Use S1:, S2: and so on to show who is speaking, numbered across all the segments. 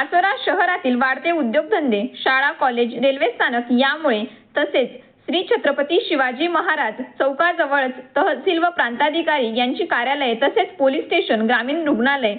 S1: पाचोरा शहरातील वाढते उद्योगधंदे शाळा कॉलेज रेल्वे स्थानक यामुळे तसेच श्री छत्रपती शिवाजी महाराज चौकाजवळच तहसील व प्रांताधिकारी यांची कार्यालये तसेच पोलीस स्टेशन ग्रामीण रुग्णालय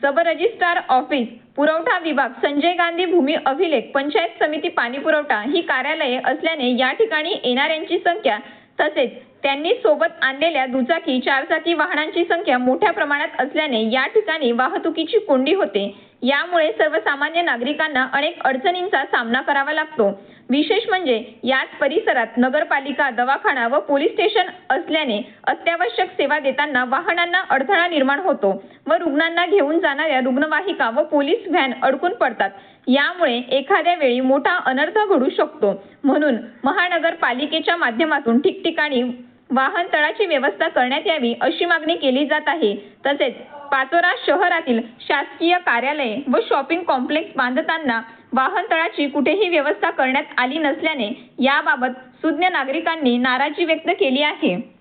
S1: सब रजिस्ट्रार ऑफिस पुरवठा विभाग संजय गांधी भूमी अभिलेख पंचायत समिती पाणी पुरवठा ही कार्यालये असल्याने या ठिकाणी येणाऱ्यांची संख्या तसेच त्यांनी सोबत आणलेल्या दुचाकी चारचाकी वाहनांची संख्या मोठ्या प्रमाणात असल्याने या ठिकाणी वाहतुकीची कोंडी होते. यामुळे सर्वसामान्य नागरिकांना अनेक अडचणींचा सामना करावा लागतो. विशेष म्हणजे याच परिसरात नगरपालिका दवाखाना व पोलीस स्टेशन असल्याने अत्यावश्यक सेवा देताना वाहनांना अडथळा निर्माण होतो व रुग्णांना घेऊन जाणाऱ्या रुग्णवाहिका व पोलीस व्हॅन अडकून पडतात. यामुळे एखाद्या वेळी मोठा अनर्थ घडू शकतो. म्हणून महानगरपालिकेच्या माध्यमातून ठिकठिकाणी वाहन तळाची व्यवस्था करण्यात यावी अशी मागणी केली जात आहे. तसेच पाचोरा शहरातील शासकीय कार्यालये व शॉपिंग कॉम्प्लेक्स बांधताना वाहन तळाची कुठेही व्यवस्था करण्यात आली नसल्याने याबाबत सुज्ञ नागरिकांनी नाराजी व्यक्त केली आहे.